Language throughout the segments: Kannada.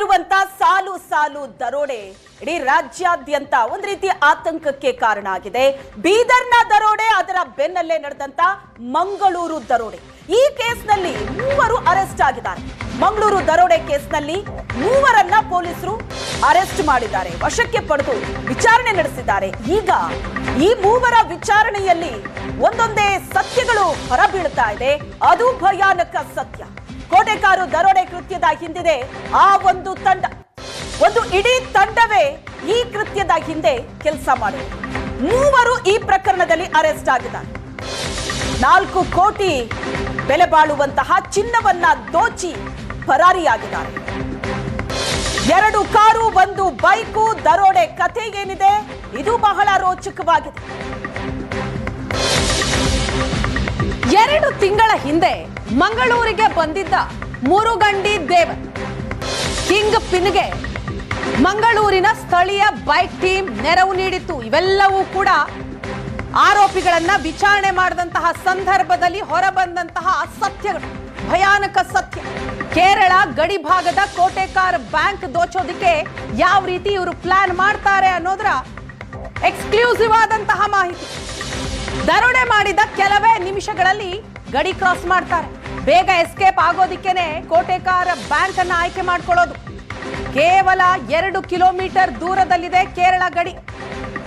ಇರುವಂತ ಸಾಲು ಸಾಲು ದರೋಡೆ ಇಡೀ ರಾಜ್ಯಾದ್ಯಂತ ಒಂದು ರೀತಿ ಆತಂಕಕ್ಕೆ ಕಾರಣ ಆಗಿದೆ. ಬೀದರ್ನ ದರೋಡೆ, ಅದರ ಬೆನ್ನಲ್ಲೇ ನಡೆದಂತ ಮಂಗಳೂರು ದರೋಡೆ. ಈ ಕೇಸ್ನಲ್ಲಿ ಮೂವರು ಅರೆಸ್ಟ್ ಆಗಿದ್ದಾರೆ. ಮಂಗಳೂರು ದರೋಡೆ ಕೇಸ್ನಲ್ಲಿ ಮೂವರನ್ನ ಪೊಲೀಸರು ಅರೆಸ್ಟ್ ಮಾಡಿದ್ದಾರೆ. ವಶಕ್ಕೆ ಪಡೆದು ವಿಚಾರಣೆ ನಡೆಸಿದ್ದಾರೆ. ಈಗ ಈ ಮೂವರ ವಿಚಾರಣೆಯಲ್ಲಿ ಒಂದೊಂದೇ ಸತ್ಯಗಳು ಹೊರಬೀಳ್ತಾ ಇದೆ. ಅದು ಭಯಾನಕ ಸತ್ಯ. ಕೋಟೆಕಾರು ದರೋಡೆ ಕೃತ್ಯದ ಹಿಂದಿದೆ. ಆ ಒಂದು ತಂಡ, ಒಂದು ಇಡೀ ತಂಡವೇ ಈ ಕೃತ್ಯದ ಹಿಂದೆ ಕೆಲಸ ಮಾಡಿದೆ ಮೂವರು ಈ ಪ್ರಕರಣದಲ್ಲಿ ಅರೆಸ್ಟ್ ಆಗಿದ್ದಾರೆ. ನಾಲ್ಕು ಕೋಟಿ ಬೆಲೆ ಬಾಳುವಂತಹ ಚಿನ್ನವನ್ನ ದೋಚಿ ಪರಾರಿಯಾಗಿದ್ದಾರೆ. ಎರಡು ಕಾರು, ಒಂದು ಬೈಕು, ದರೋಡೆ ಕಥೆ ಏನಿದೆ ಇದು ಬಹಳ ರೋಚಕವಾಗಿದೆ. ತಿಂಗಳ ಹಿಂದೆ ಮಂಗಳೂರಿಗೆ ಬಂದಿದ್ದ ಮುರುಗಂಡಿ ದೇವ. ಕಿಂಗ್ ಪಿನ್ಗೆ ಮಂಗಳೂರಿನ ಸ್ಥಳೀಯ ಬೈಕ್ ಟೀಮ್ ನೆರವು ನೀಡಿತ್ತು. ಇವೆಲ್ಲವೂ ಕೂಡ ಆರೋಪಿಗಳನ್ನ ವಿಚಾರಣೆ ಮಾಡಿದಂತಹ ಸಂದರ್ಭದಲ್ಲಿ ಹೊರಬಂದಂತಹ ಅಸತ್ಯಗಳು ಭಯಾನಕ ಸತ್ಯ. ಕೇರಳ ಗಡಿ ಭಾಗದ ಕೋಟೆಕಾರ್ ಬ್ಯಾಂಕ್ ದೋಚೋದಿಕ್ಕೆ ಯಾವ ರೀತಿ ಇವರು ಪ್ಲಾನ್ ಮಾಡ್ತಾರೆ ಅನ್ನೋದ್ರ ಎಕ್ಸ್ಕ್ಲೂಸಿವ್ ಆದಂತಹ ಮಾಹಿತಿ. ದರೋಡೆ ಮಾಡಿದ ಕೆಲವೇ ನಿಮಿಷಗಳಲ್ಲಿ ಗಡಿ ಕ್ರಾಸ್ ಮಾಡ್ತಾರೆ. ಬೇಗ ಎಸ್ಕೇಪ್ ಆಗೋದಿಕ್ಕೇನೆ ಕೋಟೆಕಾರ ಬ್ಯಾಂಕ್ ಅನ್ನ ಆಯ್ಕೆ ಮಾಡ್ಕೊಳ್ಳೋದು. ಕೇವಲ ಎರಡು ಕಿಲೋಮೀಟರ್ ದೂರದಲ್ಲಿದೆ ಕೇರಳ ಗಡಿ.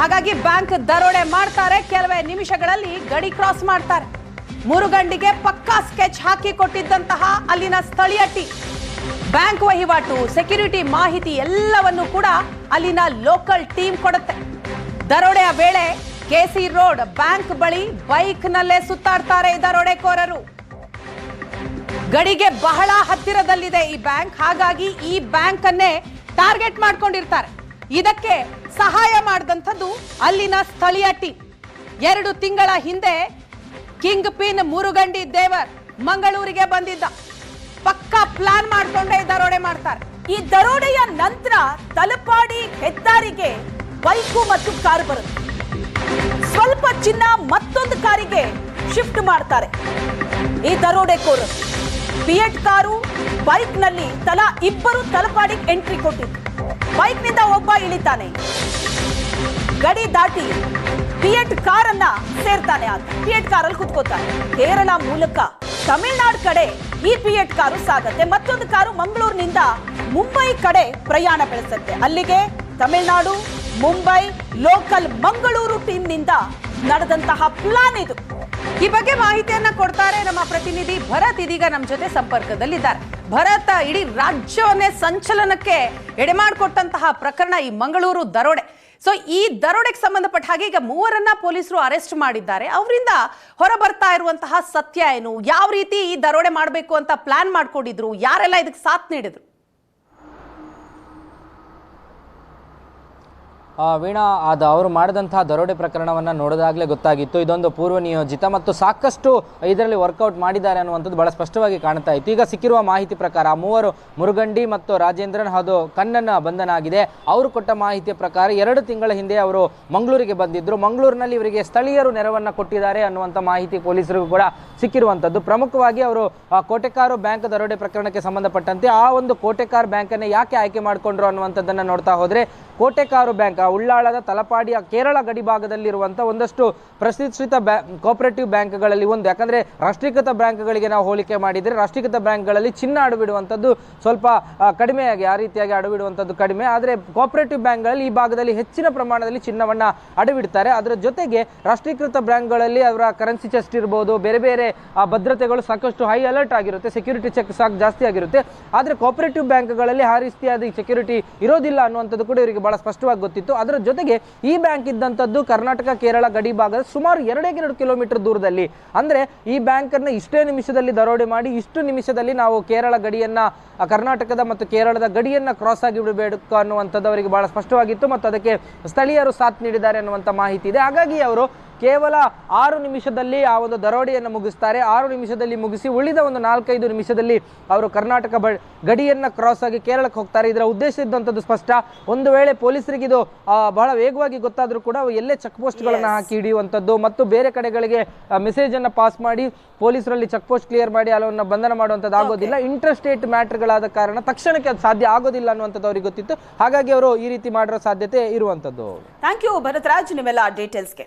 ಹಾಗಾಗಿ ಬ್ಯಾಂಕ್ ದರೋಡೆ ಮಾಡ್ತಾರೆ. ಕೆಲವೇ ನಿಮಿಷಗಳಲ್ಲಿ ಗಡಿ ಕ್ರಾಸ್ ಮಾಡ್ತಾರೆ. ಮುರುಗಂಡಿಗೆ ಪಕ್ಕಾ ಸ್ಕೆಚ್ ಹಾಕಿ ಕೊಟ್ಟಿದ್ದಂತಹ ಅಲ್ಲಿನ ಸ್ಥಳೀಯ ಟಿ. ಬ್ಯಾಂಕ್ ವಹಿವಾಟು, ಸೆಕ್ಯೂರಿಟಿ ಮಾಹಿತಿ ಎಲ್ಲವನ್ನು ಕೂಡ ಅಲ್ಲಿನ ಲೋಕಲ್ ಟೀಮ್ ಕೊಡುತ್ತೆ. ದರೋಡೆಯ ವೇಳೆ ಕೆಸಿ ರೋಡ್ ಬ್ಯಾಂಕ್ ಬಳಿ ಬೈಕ್ನಲ್ಲೇ ಸುತ್ತಾಡ್ತಾರೆ ದರೋಡೆಕೋರರು. ಗಡಿಗೆ ಬಹಳ ಹತ್ತಿರದಲ್ಲಿದೆ ಈ ಬ್ಯಾಂಕ್. ಹಾಗಾಗಿ ಈ ಬ್ಯಾಂಕ್ ಅನ್ನೇ ಟಾರ್ಗೆಟ್ ಮಾಡ್ಕೊಂಡಿರ್ತಾರೆ. ಇದಕ್ಕೆ ಸಹಾಯ ಮಾಡಿದಂಥದ್ದು ಅಲ್ಲಿನ ಸ್ಥಳೀಯ ಟೀಮ್. ಎರಡು ತಿಂಗಳ ಹಿಂದೆ ಕಿಂಗ್ ಪಿನ್ ಮುರುಗಂಡಿ ದೇವರ್ ಮಂಗಳೂರಿಗೆ ಬಂದಿದ್ದ. ಪಕ್ಕಾ ಪ್ಲಾನ್ ಮಾಡ್ಕೊಂಡೇ ದರೋಡೆ ಮಾಡ್ತಾರೆ. ಈ ದರೋಡೆಯ ನಂತರ ತಲಪಾಡಿ ಹೆದ್ದಾರಿಗೆ ಬೈಕು ಮತ್ತು ಕಾರು ಬರುತ್ತೆ. ಸ್ವಲ್ಪ ಚಿನ್ನ ಮತ್ತೊಂದು ಕಾರಿಗೆ ಶಿಫ್ಟ್ ಮಾಡ್ತಾರೆ. ಈ ದರೋಡೆಕೋರ್ ಬಿಎಡ್ ಕಾರು ಬೈಕ್ನಲ್ಲಿ ತಲಾ ಇಬ್ಬರು ತಲಪಾಡಿಗೆ ಎಂಟ್ರಿ ಕೊಟ್ಟಿದ್ದು. ಬೈಕ್ನಿಂದ ಒಬ್ಬ ಇಳಿತಾನೆ. ಗಡಿ ದಾಟಿ ಫಿಯಟ್ ಕಾರನ್ನ ಸೇರ್ತಾನೆ ಆತ. ಕಾರ್ ಕಾರಲ್ಲಿ ಕುತ್ಕೋತಾನೆ ಕೇರಳ ಮೂಲಕ ತಮಿಳುನಾಡು ಕಡೆ ಈ ಬಿಎಡ್ ಕಾರು ಸಾಗತ್ತೆ. ಮತ್ತೊಂದು ಕಾರು ಮಂಗಳೂರಿನಿಂದ ಮುಂಬೈ ಕಡೆ ಪ್ರಯಾಣ ಬೆಳೆಸುತ್ತೆ. ಅಲ್ಲಿಗೆ ತಮಿಳ್ನಾಡು ಮುಂಬೈ ಲೋಕಲ್ ಮಂಗಳೂರು ಟೀಮ್ನಿಂದ ನಡೆದಂತಹ ಪ್ಲಾನ್ ಇದು. ಈ ಬಗ್ಗೆ ಮಾಹಿತಿಯನ್ನ ಕೊಡ್ತಾರೆ ನಮ್ಮ ಪ್ರತಿನಿಧಿ ಭರತ್. ಇದೀಗ ನಮ್ಮ ಜೊತೆ ಸಂಪರ್ಕದಲ್ಲಿದ್ದಾರೆ. ಭರತ್, ಇಡೀ ರಾಜ್ಯವನ್ನೇ ಸಂಚಲನಕ್ಕೆ ಎಡೆಮಾಡಿಕೊಟ್ಟಂತಹ ಪ್ರಕರಣ ಈ ಮಂಗಳೂರು ದರೋಡೆ. ಸೊ ಈ ದರೋಡೆಗೆ ಸಂಬಂಧಪಟ್ಟ ಹಾಗೆ ಈಗ ಮೂವರನ್ನ ಪೊಲೀಸರು ಅರೆಸ್ಟ್ ಮಾಡಿದ್ದಾರೆ. ಅವರಿಂದ ಹೊರ ಬರ್ತಾ ಇರುವಂತಹ ಸತ್ಯ ಏನು? ಯಾವ ರೀತಿ ಈ ದರೋಡೆ ಮಾಡಬೇಕು ಅಂತ ಪ್ಲಾನ್ ಮಾಡ್ಕೊಂಡಿದ್ರು? ಯಾರೆಲ್ಲ ಇದಕ್ಕೆ ಸಾಥ್ ನೀಡಿದ್ರು? ವೀಣಾ, ಅದು ಅವರು ಮಾಡಿದಂತಹ ದರೋಡೆ ಪ್ರಕರಣವನ್ನು ನೋಡಿದಾಗಲೇ ಗೊತ್ತಾಗಿತ್ತು. ಇದೊಂದು ಪೂರ್ವ ನಿಯೋಜಿತ ಮತ್ತು ಸಾಕಷ್ಟು ಇದರಲ್ಲಿ ವರ್ಕೌಟ್ ಮಾಡಿದ್ದಾರೆ ಅನ್ನುವಂಥದ್ದು ಬಹಳ ಸ್ಪಷ್ಟವಾಗಿ ಕಾಣ್ತಾ ಇತ್ತು. ಈಗ ಸಿಕ್ಕಿರುವ ಮಾಹಿತಿ ಪ್ರಕಾರ ಮೂವರು ಮುರುಗಂಡಿ ಮತ್ತು ರಾಜೇಂದ್ರನ್ ಅದು ಕಣ್ಣನ ಬಂಧನ ಆಗಿದೆ ಅವರು ಕೊಟ್ಟ ಮಾಹಿತಿಯ ಪ್ರಕಾರ ಎರಡು ತಿಂಗಳ ಹಿಂದೆ ಅವರು ಮಂಗಳೂರಿಗೆ ಬಂದಿದ್ದರು ಮಂಗಳೂರಿನಲ್ಲಿ ಇವರಿಗೆ ಸ್ಥಳೀಯರು ನೆರವನ್ನು ಕೊಟ್ಟಿದ್ದಾರೆ ಅನ್ನುವಂಥ ಮಾಹಿತಿ ಪೊಲೀಸರಿಗೂ ಕೂಡ ಸಿಕ್ಕಿರುವಂಥದ್ದು. ಪ್ರಮುಖವಾಗಿ ಅವರು ಕೋಟೆಕಾರು ಬ್ಯಾಂಕ್ ದರೋಡೆ ಪ್ರಕರಣಕ್ಕೆ ಸಂಬಂಧಪಟ್ಟಂತೆ ಆ ಒಂದು ಕೋಟೆಕಾರ್ ಬ್ಯಾಂಕನ್ನು ಯಾಕೆ ಆಯ್ಕೆ ಮಾಡಿಕೊಂಡ್ರು ಅನ್ನುವಂಥದ್ದನ್ನು ನೋಡ್ತಾ ಹೋದರೆ, ಕೋಟೆಕಾರು ಬ್ಯಾಂಕ್ ಉಳ್ಳಾಳದ ತಲಪಾಡಿಯ ಕೇರಳ ಗಡಿ ಭಾಗದಲ್ಲಿರುವಂಥ ಒಂದಷ್ಟು ಪ್ರತಿಷ್ಠಿತ ಬ್ಯಾ ಕೋಪರೇಟಿವ್ ಬ್ಯಾಂಕ್ಗಳಲ್ಲಿ ಒಂದು. ಯಾಕಂದರೆ ರಾಷ್ಟ್ರೀಕೃತ ಬ್ಯಾಂಕ್ಗಳಿಗೆ ನಾವು ಹೋಲಿಕೆ ಮಾಡಿದರೆ ರಾಷ್ಟ್ರೀಕೃತ ಬ್ಯಾಂಕ್ಗಳಲ್ಲಿ ಚಿನ್ನ ಅಡುಬಿಡುವಂಥದ್ದು ಸ್ವಲ್ಪ ಕಡಿಮೆಯಾಗಿ ಆ ರೀತಿಯಾಗಿ ಅಡುಬಿಡುವಂಥದ್ದು ಕಡಿಮೆ. ಆದರೆ ಕೋಪರೇಟಿವ್ ಬ್ಯಾಂಕ್ಗಳಲ್ಲಿ ಈ ಭಾಗದಲ್ಲಿ ಹೆಚ್ಚಿನ ಪ್ರಮಾಣದಲ್ಲಿ ಚಿನ್ನವನ್ನು ಅಡುಬಿಡ್ತಾರೆ ಅದರ ಜೊತೆಗೆ ರಾಷ್ಟ್ರೀಕೃತ ಬ್ಯಾಂಕ್ಗಳಲ್ಲಿ ಅವರ ಕರೆನ್ಸಿ ಚೆಸ್ಟ್ ಇರ್ಬೋದು ಬೇರೆ ಬೇರೆ ಆ, ಭದ್ರತೆಗಳು ಸಾಕಷ್ಟು ಹೈ ಅಲರ್ಟ್ ಆಗಿರುತ್ತೆ. ಸೆಕ್ಯೂರಿಟಿ ಚೆಕ್ ಸಾಕು ಜಾಸ್ತಿ ಆಗಿರುತ್ತೆ. ಆದರೆ ಕೋಪರೇಟಿವ್ ಬ್ಯಾಂಕ್ಗಳಲ್ಲಿ ಆ ರೀತಿಯಾದ ಸೆಕ್ಯೂರಿಟಿ ಇರೋದಿಲ್ಲ ಅನ್ನುವಂಥದ್ದು ಕೂಡ ಇವರಿಗೆ ಬಹಳ ಸ್ಪಷ್ಟವಾಗಿ ಗೊತ್ತಿತ್ತು. ಅದರ ಜೊತೆಗೆ ಈ ಬ್ಯಾಂಕ್ ಇದ್ದಂಥದ್ದು ಕರ್ನಾಟಕ, ಕೇರಳ, ಗಡಿ ಭಾಗದ ಸುಮಾರು ಎರಡೇ ಎರಡು ಕಿಲೋಮೀಟರ್ ದೂರದಲ್ಲಿ. ಅಂದರೆ ಈ ಬ್ಯಾಂಕನ್ನು ಇಷ್ಟೇ ನಿಮಿಷದಲ್ಲಿ ದರೋಡೆ ಮಾಡಿ, ಇಷ್ಟು ನಿಮಿಷದಲ್ಲಿ ನಾವು ಕೇರಳ ಗಡಿಯನ್ನ, ಕರ್ನಾಟಕದ ಮತ್ತು ಕೇರಳದ ಗಡಿಯನ್ನ ಕ್ರಾಸ್ ಆಗಿ ಬಿಡಬೇಕು ಅನ್ನುವಂಥದ್ದು ಅವರಿಗೆ ಬಹಳ ಸ್ಪಷ್ಟವಾಗಿತ್ತು ಮತ್ತು ಅದಕ್ಕೆ ಸ್ಥಳೀಯರು ಸಾಥ್ ನೀಡಿದ್ದಾರೆ ಅನ್ನುವಂಥ ಮಾಹಿತಿ ಇದೆ. ಹಾಗಾಗಿ ಅವರು ಕೇವಲ ಆರು ನಿಮಿಷದಲ್ಲಿ ಆ ಒಂದು ದರೋಡೆಯನ್ನು ಮುಗಿಸ್ತಾರೆ. ಆರು ನಿಮಿಷದಲ್ಲಿ ಮುಗಿಸಿ ಉಳಿದ ಒಂದು ನಾಲ್ಕೈದು ನಿಮಿಷದಲ್ಲಿ ಅವರು ಕರ್ನಾಟಕ ಬ ಗಡಿಯನ್ನು ಕ್ರಾಸ್ ಆಗಿ ಕೇರಳಕ್ಕೆ ಹೋಗ್ತಾರೆ. ಇದರ ಉದ್ದೇಶ ಇದ್ದಂಥದ್ದು ಸ್ಪಷ್ಟ. ಒಂದು ವೇಳೆ ಪೊಲೀಸರಿಗೆ ಇದು ಬಹಳ ವೇಗವಾಗಿ ಗೊತ್ತಾದರೂ ಕೂಡ ಅವು ಎಲ್ಲೇ ಚೆಕ್ ಪೋಸ್ಟ್ಗಳನ್ನು ಹಾಕಿ ಹಿಡಿಯುವಂಥದ್ದು ಮತ್ತು ಬೇರೆ ಕಡೆಗಳಿಗೆ ಮೆಸೇಜನ್ನು ಅನ್ನ ಪಾಸ್ ಮಾಡಿ ಪೊಲೀಸರಲ್ಲಿ ಚೆಕ್ ಪೋಸ್ಟ್ ಕ್ಲಿಯರ್ ಮಾಡಿ ಅಲ್ಲವನ್ನು ಬಂಧನ ಮಾಡುವಂಥದ್ದು ಆಗೋದಿಲ್ಲ. ಇಂಟ್ರೆಸ್ಟೇಟ್ ಮ್ಯಾಟ್ರ್ಗಳಾದ ಮ್ಯಾಟರ್ಗಳಾದ ಕಾರಣ ತಕ್ಷಣಕ್ಕೆ ಅದು ಸಾಧ್ಯ ಆಗೋದಿಲ್ಲ ಅನ್ನುವಂಥದ್ದು ಅವ್ರಿಗೆ ಗೊತ್ತಿತ್ತು. ಹಾಗಾಗಿ ಅವರು ಈ ರೀತಿ ಮಾಡಿರೋ ಸಾಧ್ಯತೆ ಇರುವಂಥದ್ದು. ಥ್ಯಾಂಕ್ ಯು ಭರತರಾಜ್ ನಿಮ್ಮೆಲ್ಲ ಡೀಟೇಲ್ಸ್ಗೆ